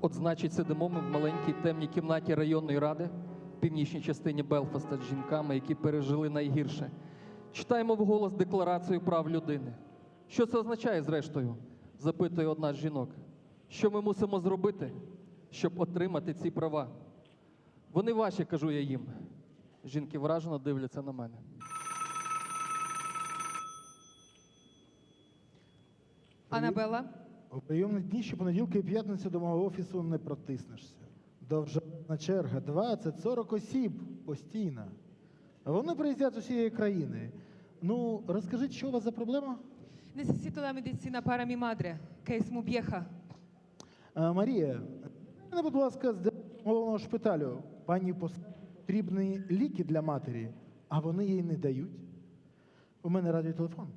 От, значить, сидимо ми в маленькій темній кімнаті районної ради в північній частині Белфаста з жінками, які пережили найгірше. Читаємо вголос декларацію прав людини. Що це означає, зрештою? запитує одна з жінок. Що ми мусимо зробити, щоб отримати ці права? Вони ваші, кажу я їм. Жінки вражено дивляться на мене. Анабела, У прийомні дні щопонеділка і п'ятницю до мого офісу не протиснешся. Довжелезна черга 20-40 осіб постійно. Вони приїздять з усієї країни. Ну, розкажіть, що у вас за проблема? necesito la medicina para mi madre, que es muy vieja. А, Марія, мене, будь ласка, з директором головного шпиталю. Пані пос- потрібні ліки для матері, а вони їй не дають. У мене радіотелефон.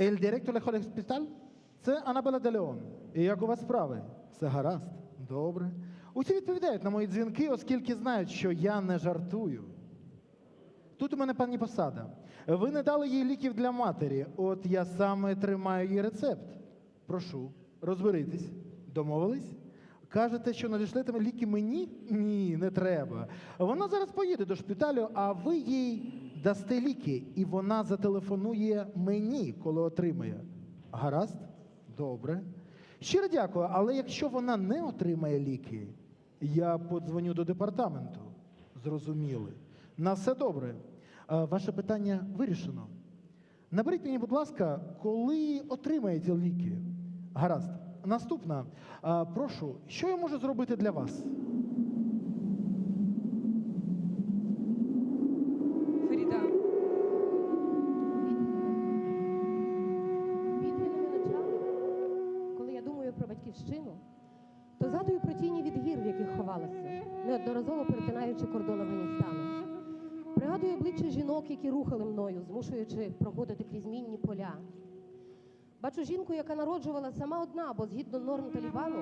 Ель директор del hospital? Це Анабела де Леон. І як у вас справи? Все гаразд? Добре. Усі відповідають на мої дзвінки, оскільки знають, що я не жартую. Тут у мене пані посада. Ви не дали їй ліків для матері. От я саме тримаю її рецепт. Прошу, розберитесь. Домовились? Кажете, що надішлете ліки мені? Ні, не треба. Вона зараз поїде до шпиталю, а ви їй дасте ліки, і вона зателефонує мені, коли отримає. Гаразд? Добре. Щиро дякую, але якщо вона не отримає ліки, я подзвоню до департаменту. Зрозуміли. На все добре. Е, Ваше питання вирішено. Наберіть мені, будь ласка, коли отримаєте ліки. Гаразд. Наступна. Е, Прошу, що я можу зробити для вас? То згадую про тіні від гір, в яких ховалася, неодноразово перетинаючи кордон Афганістану. Пригадую обличчя жінок, які рухали мною, змушуючи проходити крізь мінні поля. Бачу жінку, яка народжувала сама одна, бо згідно норм Талібану,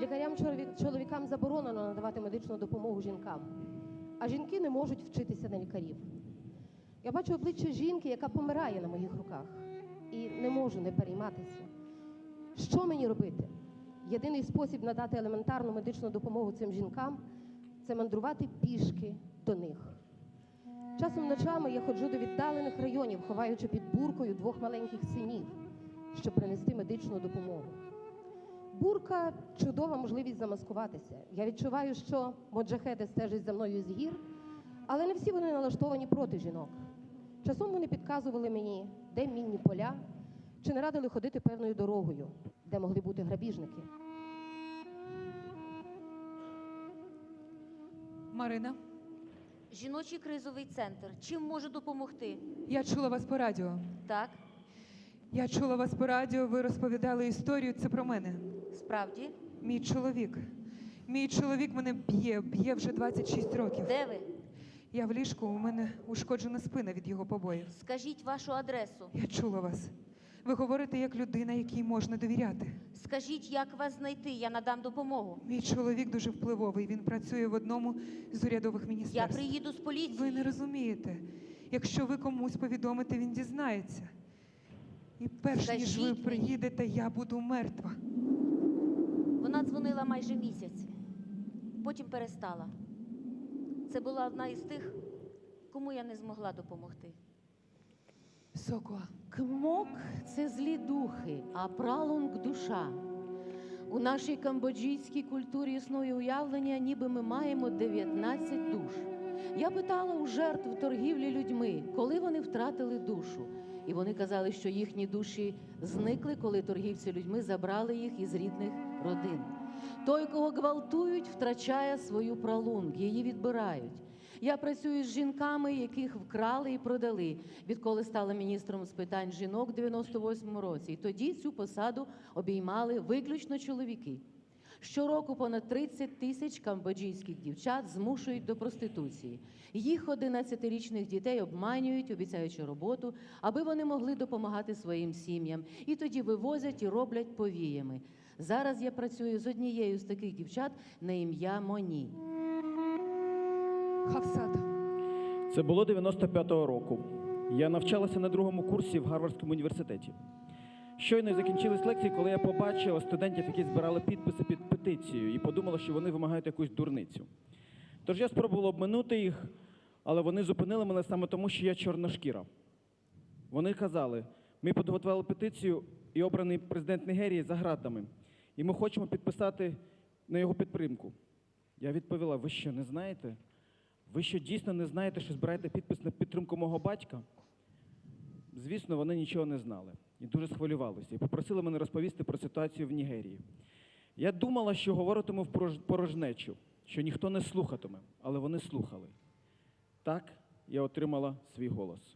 лікарям чолові- чоловікам заборонено надавати медичну допомогу жінкам, а жінки не можуть вчитися на лікарів. Я бачу обличчя жінки, яка помирає на моїх руках, і не можу не перейматися. Що мені робити? Єдиний спосіб надати елементарну медичну допомогу цим жінкам це мандрувати пішки до них. Часом ночами я ходжу до віддалених районів, ховаючи під буркою двох маленьких синів, щоб принести медичну допомогу. Бурка чудова можливість замаскуватися. Я відчуваю, що моджахеди стежать за мною з гір, але не всі вони налаштовані проти жінок. Часом вони підказували мені, де мінні поля, чи не радили ходити певною дорогою, де могли бути грабіжники. Марина, Жіночий кризовий центр. Чим можу допомогти? я чула вас по радіо. Так, Я чула вас по радіо, ви розповідали історію, це про мене. справді. Мій чоловік. Мій чоловік мене б'є, б'є вже 26 років. Де ви? Я в ліжку, у мене ушкоджена спина від його побоїв. Скажіть вашу адресу. Я чула вас. Ви говорите як людина, якій можна довіряти. Скажіть, як вас знайти, я надам допомогу. Мій чоловік дуже впливовий. Він працює в одному з урядових Я міністерств. приїду з поліції. Ви не розумієте. Якщо ви комусь повідомите, він дізнається. І перш ніж ви Скажіть мені. приїдете, я буду мертва. Вона дзвонила майже місяць, потім перестала. Це була одна із тих, кому я не змогла допомогти. Сокоа. Кмок це злі духи, а пралунг душа. У нашій камбоджійській культурі існує уявлення, ніби ми маємо 19 душ. Я питала у жертв торгівлі людьми, коли вони втратили душу. І вони казали, що їхні душі зникли, коли торгівці людьми забрали їх із рідних родин. Той, кого гвалтують, втрачає свою пралунг, її відбирають. Я працюю з жінками, яких вкрали і продали, відколи стала міністром з питань жінок в 98-му році. І тоді цю посаду обіймали виключно чоловіки. Щороку понад 30 тисяч камбоджійських дівчат змушують до проституції. Їх 11-річних дітей обманюють, обіцяючи роботу, аби вони могли допомагати своїм сім'ям. І тоді вивозять і роблять повіями. Зараз я працюю з однією з таких дівчат на ім'я Моні. Це було 95-го року. Я навчалася на другому курсі в Гарвардському університеті. Щойно закінчились лекції, коли я побачив студентів, які збирали підписи під петицією, і подумала, що вони вимагають якусь дурницю. Тож я спробував обминути їх, але вони зупинили мене саме тому, що я чорношкіра. Вони казали: ми підготували петицію і обраний президент Нігерії за гратами, і ми хочемо підписати на його підтримку. Я відповіла: ви що, не знаєте? Ви що дійсно не знаєте, що збираєте підпис на підтримку мого батька? Звісно, вони нічого не знали і дуже схвилювалися, і попросили мене розповісти про ситуацію в Нігерії. Я думала, що говоритиму в порожнечу, що ніхто не слухатиме, але вони слухали. Так я отримала свій голос.